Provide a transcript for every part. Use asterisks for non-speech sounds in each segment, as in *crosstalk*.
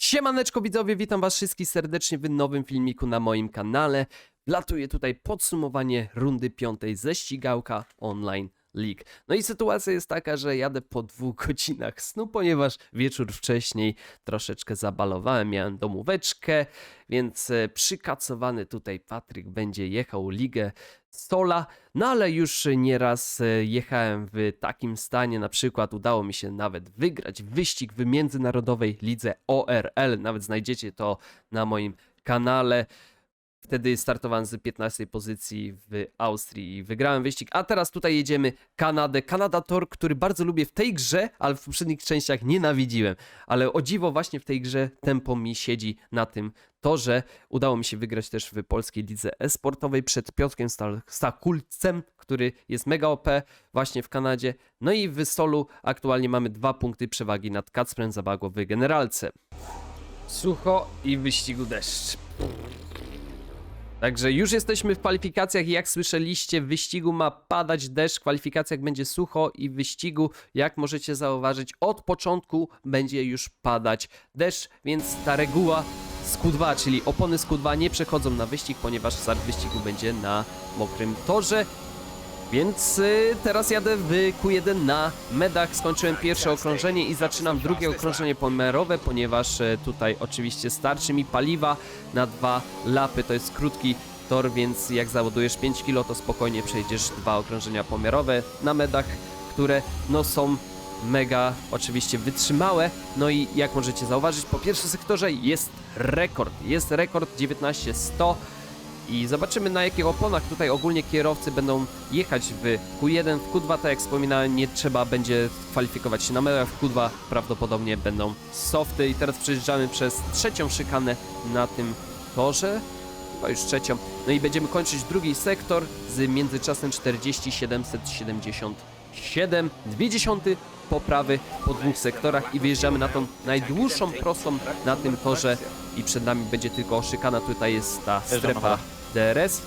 Siemaneczko widzowie, witam was wszystkich serdecznie w nowym filmiku na moim kanale. Latuje tutaj podsumowanie rundy piątej ze ścigałka online League. No i sytuacja jest taka, że jadę po dwóch *laughs* godzinach snu, ponieważ wieczór wcześniej troszeczkę zabalowałem, miałem domóweczkę, więc e, przykacowany tutaj Patryk będzie jechał ligę Sola, no ale już nieraz e, jechałem w takim stanie, na przykład udało mi się nawet wygrać wyścig w międzynarodowej lidze ORL, nawet znajdziecie to na moim kanale. Wtedy startowałem z 15 pozycji w Austrii i wygrałem wyścig. A teraz tutaj jedziemy Kanadę. Kanada Tor, który bardzo lubię w tej grze, ale w poprzednich częściach nienawidziłem. Ale o dziwo właśnie w tej grze tempo mi siedzi na tym torze. Udało mi się wygrać też w polskiej lidze e-sportowej przed Piotrkiem Stakulcem, który jest mega OP właśnie w Kanadzie. No i w Solu aktualnie mamy dwa punkty przewagi nad Kacprem Zabago w generalce. Sucho i wyścigu deszcz. Także już jesteśmy w kwalifikacjach i jak słyszeliście, w wyścigu ma padać deszcz, w kwalifikacjach będzie sucho i w wyścigu, jak możecie zauważyć, od początku będzie już padać deszcz, więc ta reguła z Q2, czyli opony z Q2 nie przechodzą na wyścig, ponieważ start wyścigu będzie na mokrym torze. Więc y, teraz jadę w Q1 na medach. Skończyłem pierwsze okrążenie i zaczynam drugie okrążenie pomerowe, ponieważ y, tutaj oczywiście starczy mi paliwa na dwa lapy. To jest krótki tor, więc jak załadujesz 5 kg, to spokojnie przejdziesz dwa okrążenia pomiarowe na medach, które no są mega oczywiście wytrzymałe. No i jak możecie zauważyć, po pierwszym sektorze jest rekord. Jest rekord 19100. I zobaczymy na jakich oponach tutaj ogólnie kierowcy będą jechać w Q1, w Q2, tak jak wspominałem, nie trzeba będzie kwalifikować się na medach, w Q2 prawdopodobnie będą softy. I teraz przejeżdżamy przez trzecią szykanę na tym torze, chyba już trzecią, no i będziemy kończyć drugi sektor z międzyczasem 40777, dwie dziesiąty poprawy po dwóch sektorach i wyjeżdżamy na tą najdłuższą prostą na tym torze. I przed nami będzie tylko szykana, tutaj jest ta strefa DRS.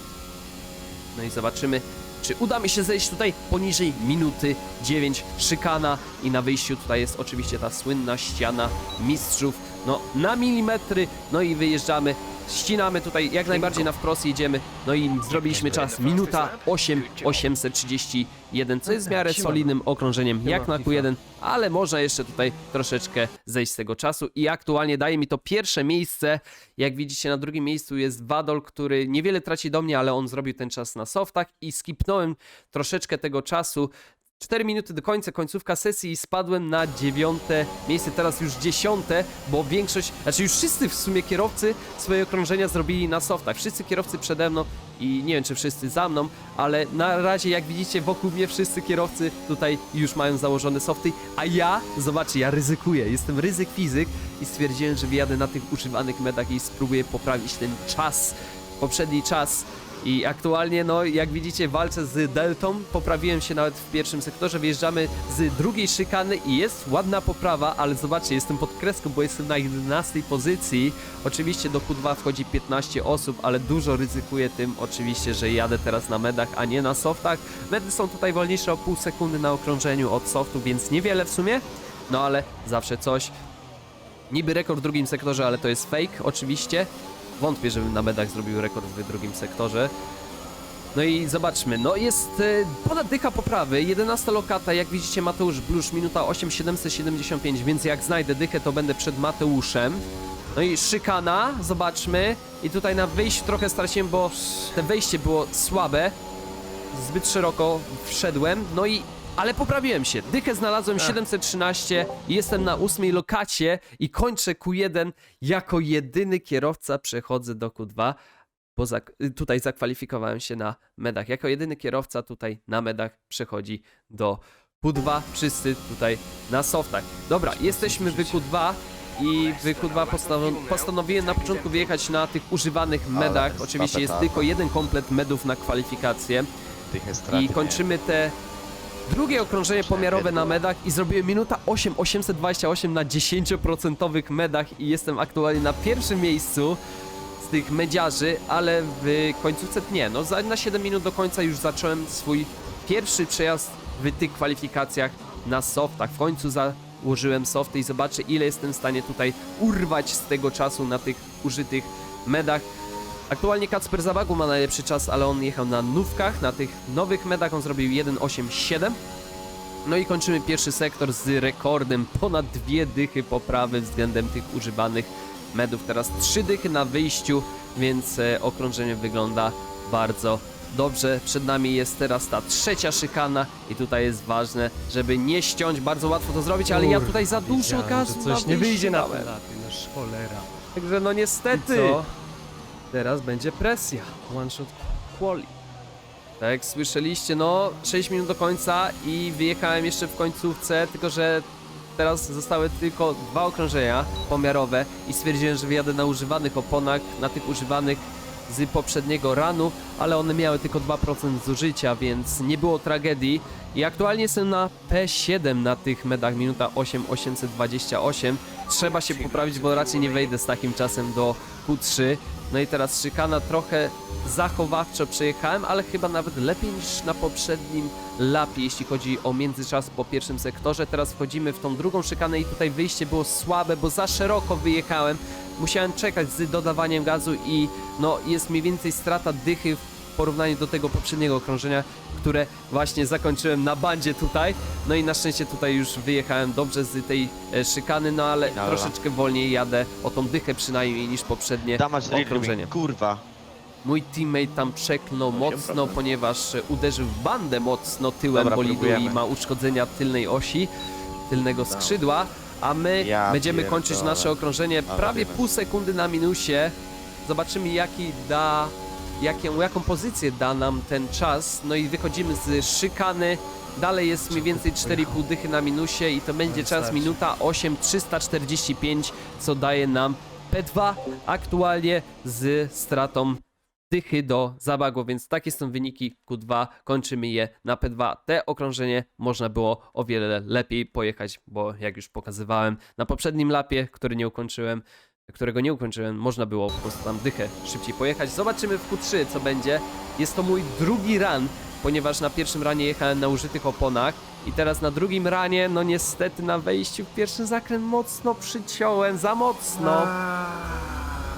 No i zobaczymy, czy uda mi się zejść tutaj poniżej minuty 9 szykana i na wyjściu tutaj jest oczywiście ta słynna ściana mistrzów, no na milimetry, no i wyjeżdżamy, ścinamy tutaj jak najbardziej na wprost jedziemy, no i zrobiliśmy czas. Minuta 8 831, co jest w miarę solidnym okrążeniem jak na Q1, ale można jeszcze tutaj troszeczkę zejść z tego czasu. I aktualnie daje mi to pierwsze miejsce, jak widzicie na drugim miejscu jest Wadol, który niewiele traci do mnie, ale on zrobił ten czas na softach. I skipnąłem troszeczkę tego czasu, 4 minuty do końca, końcówka sesji i spadłem na dziewiąte miejsce, teraz już dziesiąte, bo większość, znaczy już wszyscy w sumie kierowcy swoje okrążenia zrobili na softach. Wszyscy kierowcy przede mną i nie wiem czy wszyscy za mną, ale na razie jak widzicie wokół mnie wszyscy kierowcy tutaj już mają założone softy, a ja, zobaczcie, ja ryzykuję, jestem ryzyk fizyk i stwierdziłem, że wyjadę na tych używanych medach i spróbuję poprawić ten czas, poprzedni czas i aktualnie, no jak widzicie, walczę z Deltą. Poprawiłem się nawet w pierwszym sektorze. Wjeżdżamy z drugiej szykany i jest ładna poprawa, ale zobaczcie, jestem pod kreską, bo jestem na 11 pozycji. Oczywiście do Q2 wchodzi 15 osób, ale dużo ryzykuję tym oczywiście, że jadę teraz na medach, a nie na softach. Medy są tutaj wolniejsze o pół sekundy na okrążeniu od softu, więc niewiele w sumie. No ale zawsze coś. Niby rekord w drugim sektorze, ale to jest fake oczywiście. Wątpię, żebym na medach zrobił rekord w drugim sektorze. No i zobaczmy, no jest e, ponad dycha poprawy, 11 lokata, jak widzicie Mateusz Blusz, minuta 8775, więc jak znajdę dychę, to będę przed Mateuszem. No i szykana, zobaczmy. I tutaj na wyjściu trochę straciłem, bo te wejście było słabe. Zbyt szeroko wszedłem, no i... Ale poprawiłem się. Dychę znalazłem 713 i jestem na ósmej lokacie i kończę Q1 jako jedyny kierowca przechodzę do Q2 bo zak- tutaj zakwalifikowałem się na medach. Jako jedyny kierowca tutaj na medach przechodzi do Q2. Wszyscy tutaj na softach. Dobra, jesteśmy w Q2 i w Q2 postanow- postanowiłem na początku wyjechać na tych używanych medach. Oczywiście jest tylko jeden komplet medów na kwalifikację. I kończymy te drugie okrążenie pomiarowe na medach i zrobiłem minuta 8, 828 na 10% medach i jestem aktualnie na pierwszym miejscu z tych medziarzy, ale w końcówce nie, no za, na 7 minut do końca już zacząłem swój pierwszy przejazd w tych kwalifikacjach na softach. W końcu za użyłem softy i zobaczę ile jestem w stanie tutaj urwać z tego czasu na tych użytych medach. Aktualnie Kacper Zabagu ma najlepszy czas, ale on jechał na nówkach, na tych nowych medach on zrobił 1.87. No i kończymy pierwszy sektor z rekordem ponad dwie dychy poprawy względem tych używanych medów. Teraz trzy dychy na wyjściu, więc e, okrążenie wygląda bardzo dobrze. Przed nami jest teraz ta trzecia szykana i tutaj jest ważne, żeby nie ściąć. Bardzo łatwo to zrobić, ale ja tutaj za dużo gazu coś na nie wyjdzie na dałem. laty, no cholera. Także no niestety. Teraz będzie presja. One shot quali. Tak jak słyszeliście, no 6 minut do końca i wyjechałem jeszcze w końcówce, tylko że teraz zostały tylko dwa okrążenia pomiarowe i stwierdziłem, że wyjadę na używanych oponach, na tych używanych z poprzedniego ranu, ale one miały tylko 2% zużycia, więc nie było tragedii. I aktualnie jestem na P7 na tych medach, minuta 8,828. Trzeba się poprawić, bo raczej nie wejdę z takim czasem do Q3. No i teraz szykana trochę zachowawczo przejechałem, ale chyba nawet lepiej niż na poprzednim lapie, jeśli chodzi o międzyczas po pierwszym sektorze. Teraz wchodzimy w tą drugą szykanę i tutaj wyjście było słabe, bo za szeroko wyjechałem. Musiałem czekać z dodawaniem gazu i no jest mniej więcej strata dychy w porównaniu do tego poprzedniego okrążenia, które właśnie zakończyłem na bandzie tutaj. No i na szczęście tutaj już wyjechałem dobrze z tej e, szykany, no ale Dobra. troszeczkę wolniej jadę o tą dychę przynajmniej niż poprzednie Damage okrążenie. drill, kurwa. Mój teammate tam przeklnął mocno, ponieważ e, uderzył w bandę mocno tyłem Dobra, bolidu i próbujemy. ma uszkodzenia tylnej osi, tylnego skrzydła, a my Ja będziemy kończyć pierdolę. nasze okrążenie prawie pół sekundy na minusie. Zobaczymy jaki da, jaką, jaką pozycję da nam ten czas. No i wychodzimy z szykany. Dalej jest mniej więcej 4,5 dychy na minusie i to będzie czas minuta 8,345, co daje nam P2 aktualnie z stratą dychy do zabagu, więc takie są wyniki Q2, kończymy je na P2. Te okrążenie można było o wiele lepiej pojechać, bo jak już pokazywałem na poprzednim lapie, który nie ukończyłem, którego nie ukończyłem, można było po prostu tam dychę szybciej pojechać. Zobaczymy w Q3 co będzie. Jest to mój drugi run, ponieważ na pierwszym ranie jechałem na użytych oponach i teraz na drugim ranie, no niestety na wejściu w pierwszy zakręt mocno przyciąłem, za mocno.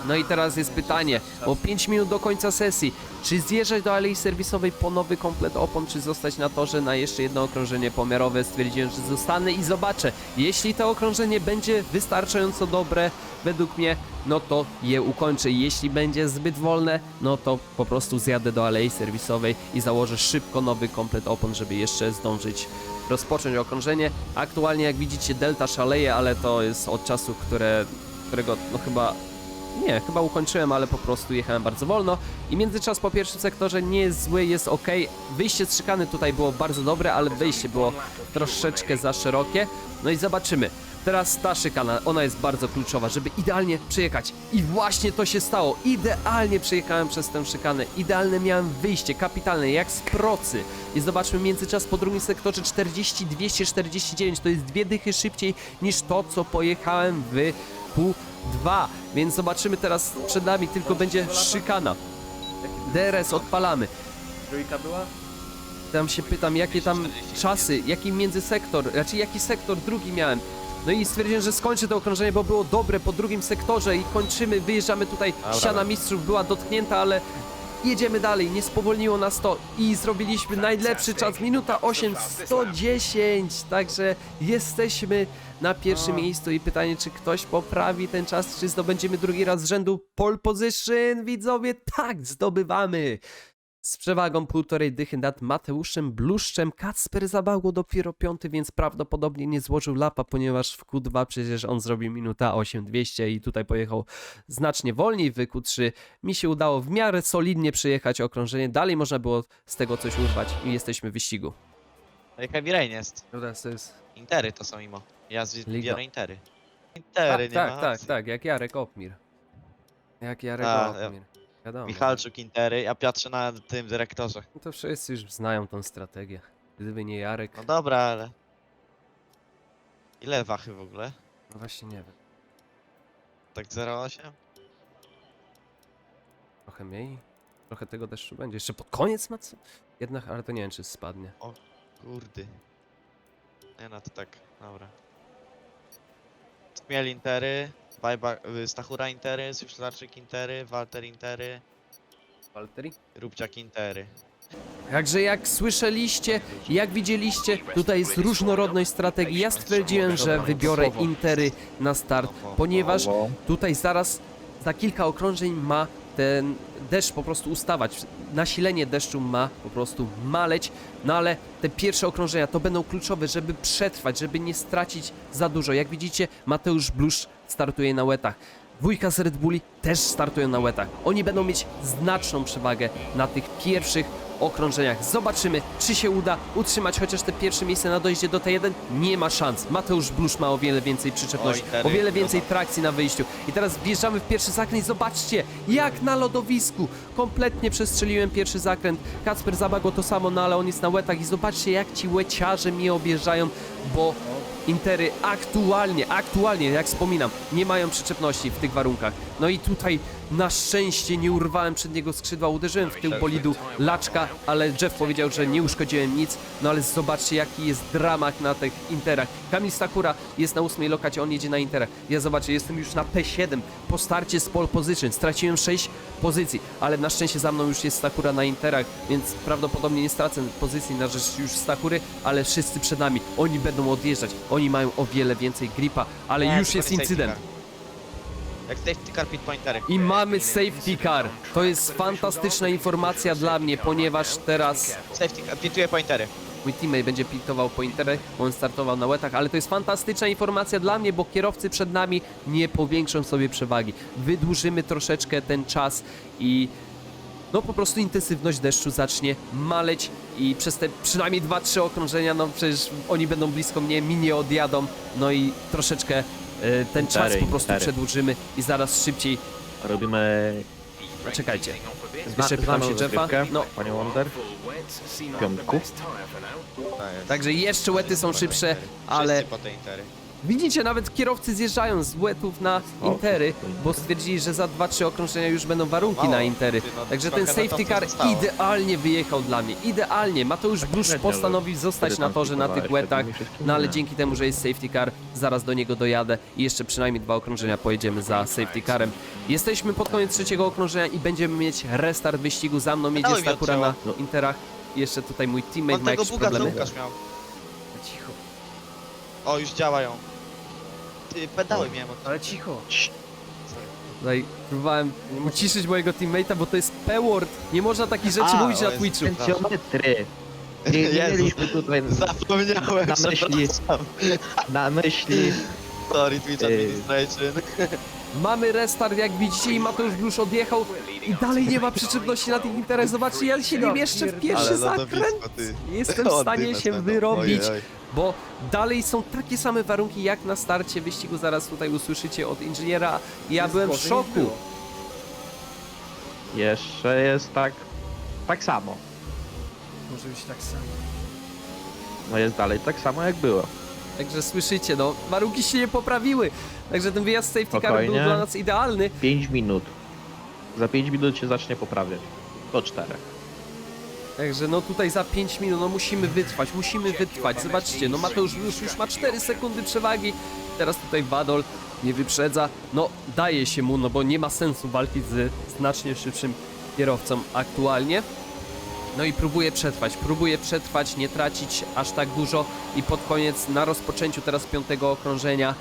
No i teraz jest pytanie, bo 5 minut do końca sesji, czy zjeżdżać do alei serwisowej po nowy komplet opon, czy zostać na torze na jeszcze jedno okrążenie pomiarowe? Stwierdziłem, że zostanę i zobaczę. Jeśli to okrążenie będzie wystarczająco dobre, według mnie, no to je ukończę. Jeśli będzie zbyt wolne, no to po prostu zjadę do alei serwisowej i założę szybko nowy komplet opon, żeby jeszcze zdążyć rozpocząć okrążenie. Aktualnie, jak widzicie, delta szaleje, ale to jest od czasu, które, którego no chyba nie, chyba ukończyłem, ale po prostu jechałem bardzo wolno. I międzyczas po pierwszym sektorze nie jest zły, jest ok. Wyjście z szykany tutaj było bardzo dobre, ale wejście było troszeczkę za szerokie. No i zobaczymy. Teraz ta szykana, ona jest bardzo kluczowa, żeby idealnie przejechać. I właśnie to się stało. Idealnie przejechałem przez tę szykanę. Idealne miałem wyjście, kapitalne, jak z procy. I zobaczmy międzyczas po drugim sektorze 40, 249. To jest dwie dychy szybciej niż to, co pojechałem w Q2. Więc zobaczymy teraz przed nami, tylko będzie szykana. DRS odpalamy. Trójka była? Tam się pytam, jakie tam czasy, jaki międzysektor, raczej jaki sektor drugi miałem. No i stwierdziłem, że skończę to okrążenie, bo było dobre po drugim sektorze i kończymy, wyjeżdżamy tutaj. Dobra. Ściana mistrzów była dotknięta, ale jedziemy dalej, nie spowolniło nas to i zrobiliśmy najlepszy czas, minuta 8, 110, także jesteśmy na pierwszym miejscu i pytanie, czy ktoś poprawi ten czas, czy zdobędziemy drugi raz z rzędu pole position, widzowie, tak, zdobywamy. Z przewagą półtorej dychy nad Mateuszem Bluszczem Kacper Zabałło dopiero piąty, więc prawdopodobnie nie złożył lapa, ponieważ w Q2 przecież on zrobił minuta 8200 i tutaj pojechał znacznie wolniej w Q3. Mi się udało w miarę solidnie przejechać okrążenie, dalej można było z tego coś urwać i jesteśmy w wyścigu. Jak Heavy Rain jest. Dobra, to jest... Intery to są imo. Ja z- Liga. biorę Intery. Intery, tak, nie tak, ma tak, opcji. tak, jak Jarek Opmir. Jak Jarek A, Opmir. Wiadomo. Michalczuk Intery, a Piotrze na tym dyrektorze. No to wszyscy już znają tą strategię. Gdyby nie Jarek, No dobra, ale... Ile wachy w ogóle? no właśnie nie wiem. Tak 0,8? Trochę mniej. Trochę tego deszczu będzie. Jeszcze pod koniec ma co? Jednak, ale to nie wiem, czy spadnie. Kurdy. Nie no, to tak, dobra. Chmiel Intery, Y, Stachura Intery, Syszlarczyk Intery, Walter Intery, Walteri? Rubciak Intery. Także jak słyszeliście, jak widzieliście, tutaj jest różnorodność strategii. Ja stwierdziłem, że wybiorę Intery na start, ponieważ tutaj zaraz za kilka okrążeń ma ten deszcz po prostu ustawać. Nasilenie deszczu ma po prostu maleć, no ale te pierwsze okrążenia to będą kluczowe, żeby przetrwać, żeby nie stracić za dużo. Jak widzicie, Mateusz Blusz startuje na łetach. Dwójka z Red Bulli też startują na łetach. Oni będą mieć znaczną przewagę na tych pierwszych okrążeniach. Zobaczymy, czy się uda utrzymać chociaż te pierwsze miejsce na dojście do T1. Nie ma szans. Mateusz Blusz ma o wiele więcej przyczepności, Oj, Terry, o wiele więcej trakcji na wyjściu. I teraz wjeżdżamy w pierwszy zakręt i zobaczcie, jak na lodowisku. Kompletnie przestrzeliłem pierwszy zakręt. Kacper Zabago to samo, no ale on jest na łetach i zobaczcie, jak ci łeciarze mnie objeżdżają, bo Intery aktualnie, aktualnie, jak wspominam, nie mają przyczepności w tych warunkach. No i tutaj na szczęście nie urwałem przedniego skrzydła, uderzyłem w tył bolidu Laczka, ale Jeff powiedział, że nie uszkodziłem nic. No ale zobaczcie, jaki jest dramat na tych Interach. Kamil Stakura jest na ósmej lokacie, on jedzie na Interach. Ja zobaczę, jestem już na P7 po starcie z pole position. Straciłem 6 pozycji, ale na szczęście za mną już jest Stakura na Interach, więc prawdopodobnie nie stracę pozycji na rzecz już Stakury, ale wszyscy przed nami. Oni będą odjeżdżać, oni mają o wiele więcej gripa, ale Nie, już jest incydent. Jak safety car pit pointery. I mamy safety car. To jest fantastyczna informacja dla mnie, ponieważ teraz Safety car, pituje pointery. mój teammate będzie pitował po interach, bo on startował na łetach, ale to jest fantastyczna informacja dla mnie, bo kierowcy przed nami nie powiększą sobie przewagi. Wydłużymy troszeczkę ten czas i no po prostu intensywność deszczu zacznie maleć i przez te przynajmniej 2-3 okrążenia, no przecież oni będą blisko mnie, mi nie odjadą, no i troszeczkę e, ten czas po prostu przedłużymy i zaraz szybciej, Robimy... czekajcie, Jeszcze pytam się Jeffa? rozgrywkę, No. Panie Wonder? W piątku. Także jeszcze łety są szybsze, ale Wszyscy po te intery. Widzicie, nawet kierowcy zjeżdżają z łetów na intery, bo stwierdzili, że za 2-3 okrążenia już będą warunki Mało. na intery. Ty, no, Także ten trochę safety car zostało. idealnie wyjechał dla mnie, idealnie. Mateusz Tak Busz średnio, postanowił zostać wtedy na torze na tych wszystkim no ale dzięki temu, że jest safety car, zaraz do niego dojadę i jeszcze przynajmniej dwa okrążenia pojedziemy za safety carem. Jesteśmy pod koniec trzeciego okrążenia i będziemy mieć restart wyścigu. Za mną jedzie Pedały mi Sakura na odcięło. interach. Jeszcze tutaj mój teammate On ma tego jakieś buga problemy. Łukasz miał. Cicho, O, już działają. Ty, pedały miałem od... ale cicho. Tutaj próbowałem uciszyć mojego teammate'a, bo to jest P-word. Nie można takich rzeczy A, mówić o na Jezu. Twitchu. Intencjometry. *laughs* Nie, nie Jezu. mieliśmy tutaj *laughs* Zapomniałem, Na myśli. przepraszam. na myśli... Sorry, Twitch Ej. Administration. Mamy restart, jak widzicie, i Mateusz Blusz odjechał i dalej nie ma przyczepności na tych interach. Zobaczcie, ja się nie mieszczę w pierwszy Ale zakręt. lodowisko, ty. Nie jestem w stanie się wyrobić, Ojej, oj. Bo dalej są takie same warunki jak na starcie wyścigu. Zaraz tutaj usłyszycie od inżyniera. Ja byłem w Gorzej niż szoku. było. Jeszcze jest tak... Tak samo. Może być tak samo. No jest dalej tak samo jak było. Także słyszycie, no, warunki się nie poprawiły. Także ten wyjazd safety car był Spokojnie. dla nas idealny. 5 minut. Za 5 minut się zacznie poprawiać. Do 4. Także no tutaj za 5 minut, no musimy wytrwać, musimy wytrwać. Zobaczcie, no Mateusz już, już ma 4 sekundy przewagi. Teraz tutaj Badol nie wyprzedza. No daje się mu, no bo nie ma sensu walczyć z znacznie szybszym kierowcą aktualnie. No i próbuje przetrwać, próbuje przetrwać, nie tracić aż tak dużo i pod koniec na rozpoczęciu teraz piątego okrążenia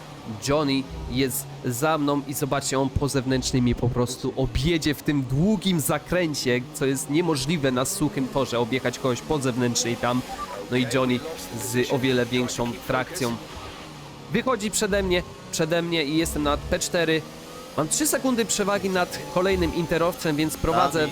Johnny jest za mną i zobaczcie, on po zewnętrznej mnie po prostu objedzie w tym długim zakręcie, co jest niemożliwe na suchym torze, objechać kogoś po zewnętrznej tam. No i Johnny z o wiele większą trakcją wychodzi przede mnie, przede mnie i jestem na P4. Mam 3 sekundy przewagi nad kolejnym interowcem, więc prowadzę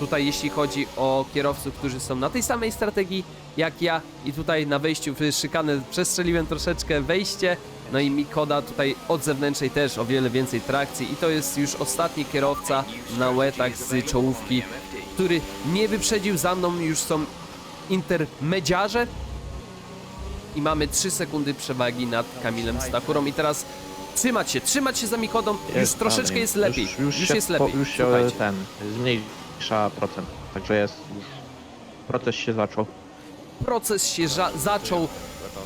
tutaj jeśli chodzi o kierowców, którzy są na tej samej strategii jak ja i tutaj na wejściu w szykanę przestrzeliłem troszeczkę wejście, no i Mikoda tutaj od zewnętrznej też o wiele więcej trakcji i to jest już ostatni kierowca na łetach z czołówki, który nie wyprzedził za mną, już są intermediarze i mamy 3 sekundy przewagi nad Kamilem Stakurą i teraz trzymać się, trzymać się za Mikodą, już troszeczkę dalej. jest lepiej, Już, już, już się, jest po- lepiej, Już się słuchajcie. ten... Zmniejsza procent. Także jest... Proces się zaczął. proces się ża- zaczął.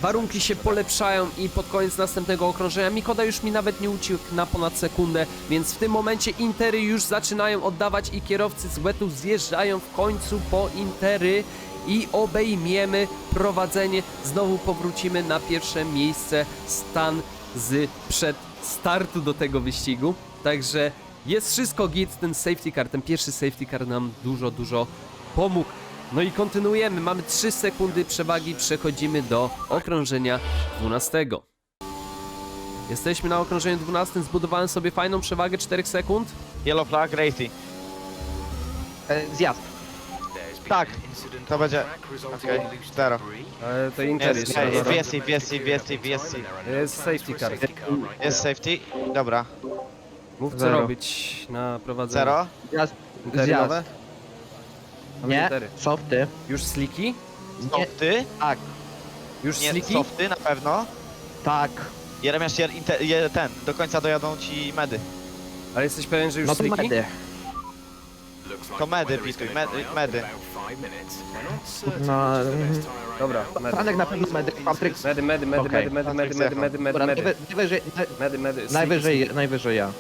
Warunki się polepszają i pod koniec następnego okrążenia Mikoda już mi nawet nie uciekł na ponad sekundę, więc w tym momencie Intery już zaczynają oddawać i kierowcy z wetu zjeżdżają w końcu po Intery i obejmiemy prowadzenie. Znowu powrócimy na pierwsze miejsce stan z przed startu do tego wyścigu. Także jest wszystko git, ten safety car, ten pierwszy safety car nam dużo, dużo pomógł. No i kontynuujemy, mamy 3 sekundy przewagi, przechodzimy do okrążenia 12. Jesteśmy na okrążeniu 12, zbudowałem sobie fajną przewagę 4 sekund. Yellow flag, Racy. E, zjazd. Tak, to będzie... Okej, zero. Ale to Inter Jest, jeszcze. jest. VSC, VSC, VSC, VSC. Jest safety car. Jest safety, dobra. Mów co Zero. robić na prowadzeniu. Zero. Zjazd. Intery Zjazd. Mamy Nie, Intery. softy. Już sliki? Nie, Softy, tak, Już nie, sliki? softy na pewno. tak. Jeremiasz, jer, inte, je, ten, do końca dojadą ci medy. Ale jesteś pewien, że już No to sliki? medy. To medy bituj, medy, medy. No, mhm. Dobra, medy. Franek na pewno medy. Patryk. Medy, medy, medy, Okej. medy, medy, medy, medy, medy, medy, Dobra, medy. najwy- najwyżej, naj- Medy, medy, sliki, najwyżej, najwyżej ja.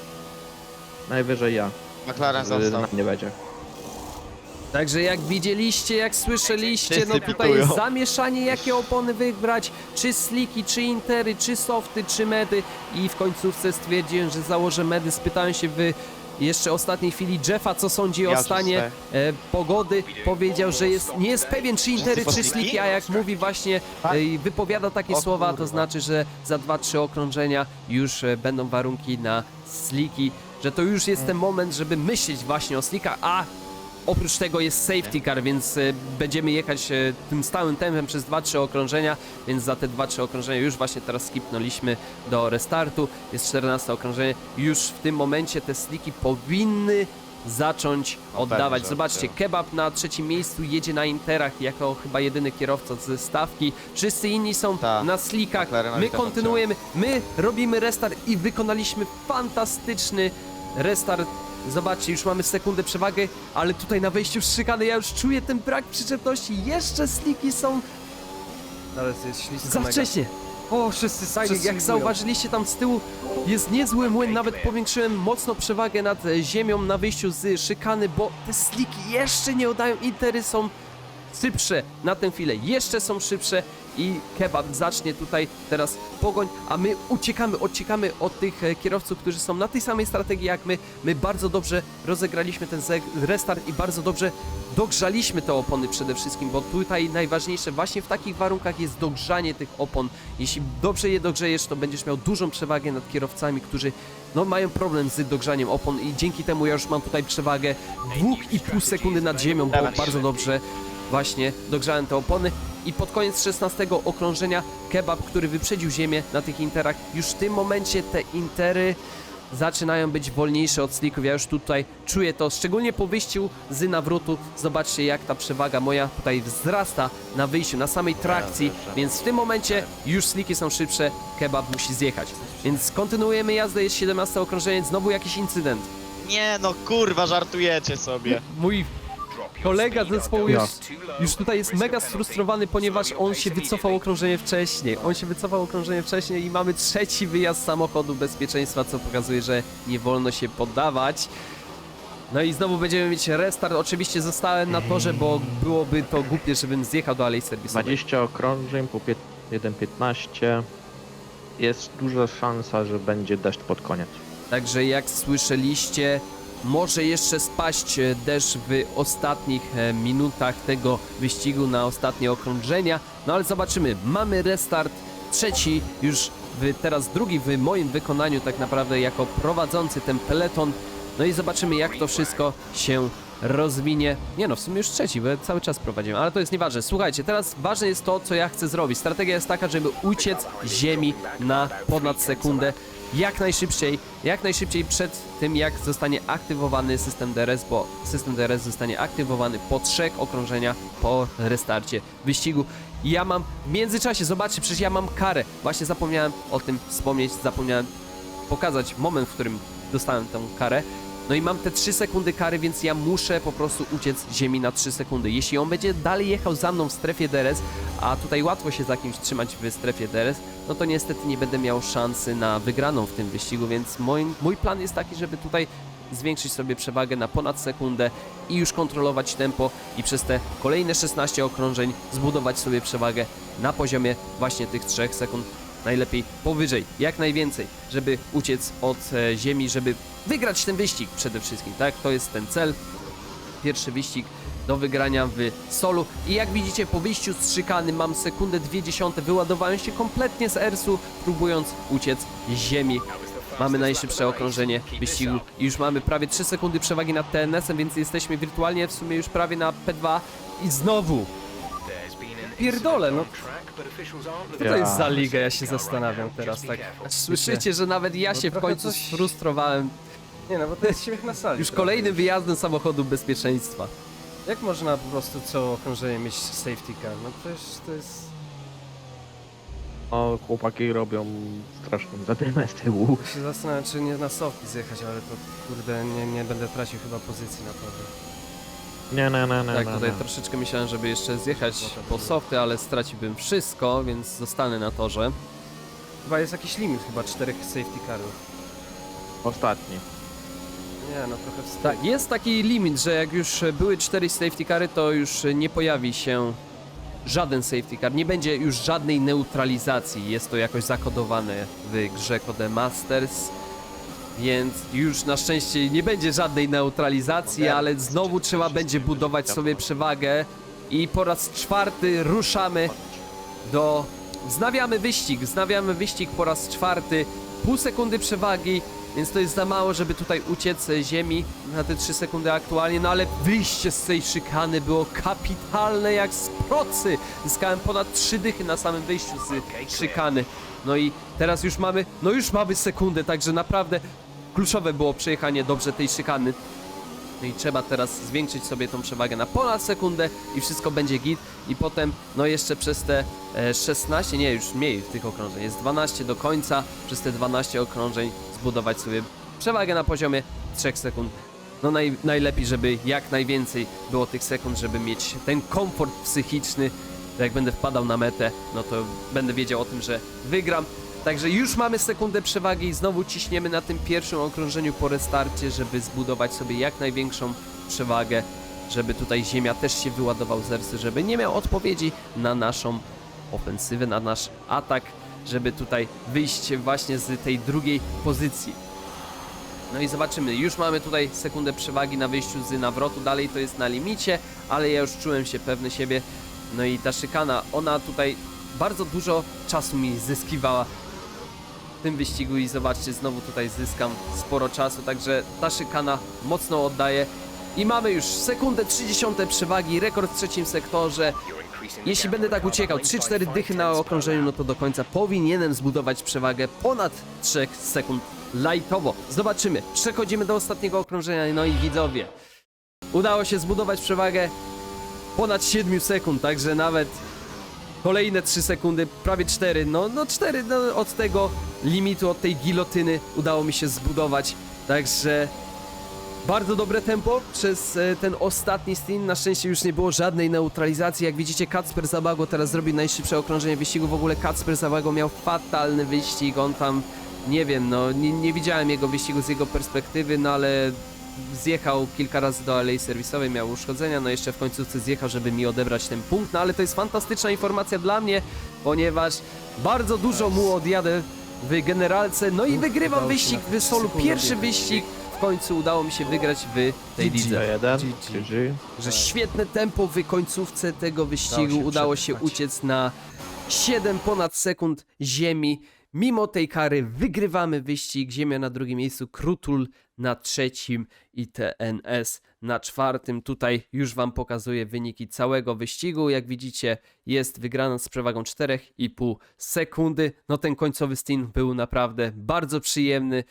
Najwyżej ja. McLaren został. Nie będzie. Także jak widzieliście, jak słyszeliście, Wszyscy no tutaj pitują. jest zamieszanie, jakie opony wybrać, czy sliki, czy intery, czy softy, czy medy i w końcówce stwierdziłem, że założę medy, spytałem się w jeszcze ostatniej chwili Jeffa, co sądzi o stanie e, pogody, powiedział, że jest, nie jest pewien, czy intery, czy sliki? a jak mówi właśnie, e, wypowiada takie O słowa, to kurwa. znaczy, że za 2-3 okrążenia już e, będą warunki na sliki, że to już jest ten moment, żeby myśleć właśnie o slikach, a Oprócz tego jest safety car, więc e, będziemy jechać e, tym stałym tempem przez 2-3 okrążenia, więc za te 2-3 okrążenia już właśnie teraz skipnęliśmy do restartu. Jest 14 okrążenie. Już w tym momencie te sliki powinny zacząć No oddawać. Zobaczcie. Kebab na trzecim miejscu jedzie na Interach jako chyba jedyny kierowca ze stawki. Wszyscy inni są Tak. na slikach. McLarenowi My kontynuujemy, my robimy restart i wykonaliśmy fantastyczny restart. Zobaczcie, już mamy sekundę przewagę, ale tutaj na wejściu z szykany ja już czuję ten brak przyczepności. Jeszcze sliki są Ale jest ślisko za mega. wcześnie. O, wszyscy tak, jak zauważyliście tam z tyłu jest niezły młyn, nawet powiększyłem mocno przewagę nad e, ziemią na wyjściu z szykany, bo te sliki jeszcze nie oddają, intery są szybsze na tę chwilę, jeszcze są szybsze i kebab zacznie tutaj teraz pogoń, a my uciekamy, uciekamy od tych e, kierowców, którzy są na tej samej strategii jak my. My bardzo dobrze rozegraliśmy ten restart i bardzo dobrze dogrzaliśmy te opony przede wszystkim, bo tutaj najważniejsze właśnie w takich warunkach jest dogrzanie tych opon. Jeśli dobrze je dogrzejesz, to będziesz miał dużą przewagę nad kierowcami, którzy no, mają problem z dogrzaniem opon i dzięki temu ja już mam tutaj przewagę 2,5 sekundy nad ziemią, bo bardzo dobrze właśnie dogrzałem te opony i pod koniec 16 okrążenia kebab, który wyprzedził ziemię na tych interach, już w tym momencie te intery zaczynają być wolniejsze od slicków. Ja już tutaj czuję to, szczególnie po wyjściu z nawrotu. Zobaczcie jak ta przewaga moja tutaj wzrasta na wyjściu, na samej trakcji, więc w tym momencie już sliki są szybsze, kebab musi zjechać. Więc kontynuujemy jazdę, jest 17 okrążenie, znowu jakiś incydent. Nie no, kurwa, żartujecie sobie. Mój kolega z zespołu już, Ja. już tutaj jest mega sfrustrowany, ponieważ on się wycofał okrążenie wcześniej. On się wycofał okrążenie wcześniej i mamy trzeci wyjazd samochodu bezpieczeństwa, co pokazuje, że nie wolno się poddawać. No i znowu będziemy mieć restart. Oczywiście zostałem na torze, bo byłoby to głupie, żebym zjechał do alei serwisowej. 20 okrążeń po pie- 1.15. Jest duża szansa, że będzie deszcz pod koniec. Także jak słyszeliście, może jeszcze spaść e, deszcz w ostatnich e, minutach tego wyścigu na ostatnie okrążenia. No ale zobaczymy. Mamy restart trzeci, już w, teraz drugi w moim wykonaniu tak naprawdę jako prowadzący ten peleton. No i zobaczymy jak to wszystko się rozwinie. Nie no, w sumie już trzeci, bo cały czas prowadzimy, ale to jest nieważne. Słuchajcie, teraz ważne jest to, co ja chcę zrobić. Strategia jest taka, żeby uciec ziemi na ponad sekundę jak najszybciej, jak najszybciej przed tym, jak zostanie aktywowany system DRS, bo system DRS zostanie aktywowany po trzech okrążeniach po restarcie wyścigu. Ja mam w międzyczasie, zobaczcie, przecież ja mam karę. Właśnie zapomniałem o tym wspomnieć, zapomniałem pokazać moment, w którym dostałem tę karę. No i mam te 3 sekundy kary, więc ja muszę po prostu uciec z ziemi na 3 sekundy. Jeśli on będzie dalej jechał za mną w strefie DRS, a tutaj łatwo się za kimś trzymać w strefie DRS, no to niestety nie będę miał szansy na wygraną w tym wyścigu, więc mój, mój plan jest taki, żeby tutaj zwiększyć sobie przewagę na ponad sekundę i już kontrolować tempo i przez te kolejne 16 okrążeń zbudować sobie przewagę na poziomie właśnie tych 3 sekund, najlepiej powyżej, jak najwięcej, żeby uciec od e, ziemi, żeby wygrać ten wyścig przede wszystkim, tak? To jest ten cel. Pierwszy wyścig do wygrania w solu i jak widzicie po wyjściu z szykany mam sekundę 20, wyładowałem się kompletnie z Ersu, próbując uciec z ziemi. Mamy najszybsze okrążenie wyścigu i już mamy prawie 3 sekundy przewagi nad TNS-em, więc jesteśmy wirtualnie w sumie już prawie na P2 i znowu Pierdolę, no co to Ja. jest za liga, ja się zastanawiam teraz tak. Słyszycie, że nawet ja Bo się w trochę końcu coś- sfrustrowałem Nie no, bo to jest śmiech na sali. już trochę. kolejnym wyjazdem samochodu bezpieczeństwa. Jak można po prostu co okrążenie mieć safety car? No przecież to jest... O, chłopaki robią straszną zadymę z tyłu. Ja się zastanawiam, czy nie na softy zjechać, ale to kurde, nie, nie będę tracił chyba pozycji na torze. Nie, nie, nie, nie, Tak, nie, tutaj nie. troszeczkę myślałem, żeby jeszcze zjechać po softy, ale straciłbym wszystko, więc zostanę na torze. Chyba jest jakiś limit, chyba czterech safety carów. Ostatni. Nie, no trochę wstyd. Tak, jest taki limit, że jak już były cztery safety cary, to już nie pojawi się żaden safety car, nie będzie już żadnej neutralizacji. Jest to jakoś zakodowane w grze Codemasters, więc już na szczęście nie będzie żadnej neutralizacji, ale znowu trzeba będzie budować sobie przewagę. I po raz czwarty ruszamy do... Wznawiamy wyścig, wznawiamy wyścig po raz czwarty, pół sekundy przewagi, więc to jest za mało, żeby tutaj uciec z ziemi na te 3 sekundy aktualnie, no ale wyjście z tej szykany było kapitalne jak z procy. Zyskałem ponad 3 dychy na samym wyjściu z szykany. No i teraz już mamy, no już mamy sekundę, także naprawdę kluczowe było przejechanie dobrze tej szykany. No i trzeba teraz zwiększyć sobie tą przewagę na ponad sekundę i wszystko będzie git. I potem, no jeszcze przez te e, 16, nie, już mniej tych okrążeń, jest 12 do końca, przez te 12 okrążeń zbudować sobie przewagę na poziomie 3 sekund. No naj, najlepiej, żeby jak najwięcej było tych sekund, żeby mieć ten komfort psychiczny, jak będę wpadał na metę, no to będę wiedział o tym, że wygram. Także już mamy sekundę przewagi i znowu ciśniemy na tym pierwszym okrążeniu po restarcie, żeby zbudować sobie jak największą przewagę, żeby tutaj Ziemia też się wyładował z Ersy, żeby nie miał odpowiedzi na naszą ofensywę, na nasz atak, żeby tutaj wyjść właśnie z tej drugiej pozycji. No i zobaczymy, już mamy tutaj sekundę przewagi na wyjściu z nawrotu, dalej to jest na limicie, ale ja już czułem się pewny siebie. No i ta szykana, ona tutaj bardzo dużo czasu mi zyskiwała w tym wyścigu i zobaczcie, znowu tutaj zyskam sporo czasu, także ta szykana mocno oddaje. I mamy już sekundę 30 przewagi, rekord w trzecim sektorze. Jeśli będę tak uciekał, 3-4 dychy na okrążeniu, no to do końca powinienem zbudować przewagę ponad 3 sekund lightowo. Zobaczymy. Przechodzimy do ostatniego okrążenia, no i widzowie. Udało się zbudować przewagę ponad 7 sekund, także nawet kolejne 3 sekundy, prawie 4, no, no 4 no, od tego limitu, od tej gilotyny udało mi się zbudować, także bardzo dobre tempo przez e, ten ostatni stint. Na szczęście już nie było żadnej neutralizacji. Jak widzicie, Kacper Zabago teraz zrobi najszybsze okrążenie wyścigu. W ogóle Kacper Zabago miał fatalny wyścig. On tam, nie wiem, no nie, nie widziałem jego wyścigu z jego perspektywy, no ale zjechał kilka razy do alei serwisowej, miał uszkodzenia, no jeszcze w końcówce zjechał, żeby mi odebrać ten punkt, no ale to jest fantastyczna informacja dla mnie, ponieważ bardzo dużo mu odjadę w generalce, no i wygrywam wyścig w solu, pierwszy wyścig, w końcu udało mi się wygrać w tej lidze. Że świetne tempo w końcówce tego wyścigu, udało się uciec na 7 ponad sekund ziemi. Mimo tej kary wygrywamy wyścig, Ziemia na drugim miejscu, Krutul na trzecim i TNS na czwartym. Tutaj już wam pokazuję wyniki całego wyścigu. Jak widzicie, jest wygrana z przewagą 4,5 sekundy. No ten końcowy stint był naprawdę bardzo przyjemny.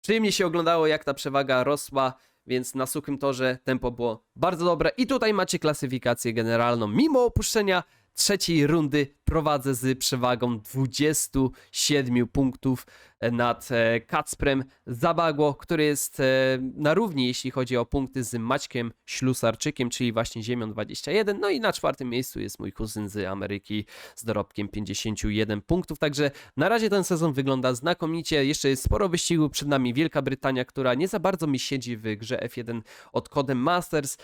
Przyjemnie się oglądało, jak ta przewaga rosła, więc na suchym torze tempo było bardzo dobre. I tutaj macie klasyfikację generalną. Mimo opuszczenia trzeciej rundy prowadzę z przewagą 27 punktów e, nad e, Kacprem Zabagło, który jest e, na równi, jeśli chodzi o punkty z Maćkiem Ślusarczykiem, czyli właśnie Ziemią 21. No i na czwartym miejscu jest mój kuzyn z Ameryki z dorobkiem 51 punktów. Także na razie ten sezon wygląda znakomicie. Jeszcze jest sporo wyścigów przed nami. Wielka Brytania, która nie za bardzo mi siedzi w grze F1 od kodem Masters.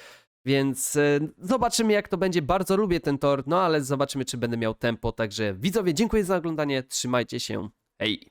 Więc e, zobaczymy, jak to będzie. Bardzo lubię ten tor, no ale zobaczymy, czy będę miał tempo. Także widzowie, dziękuję za oglądanie. Trzymajcie się. Hej!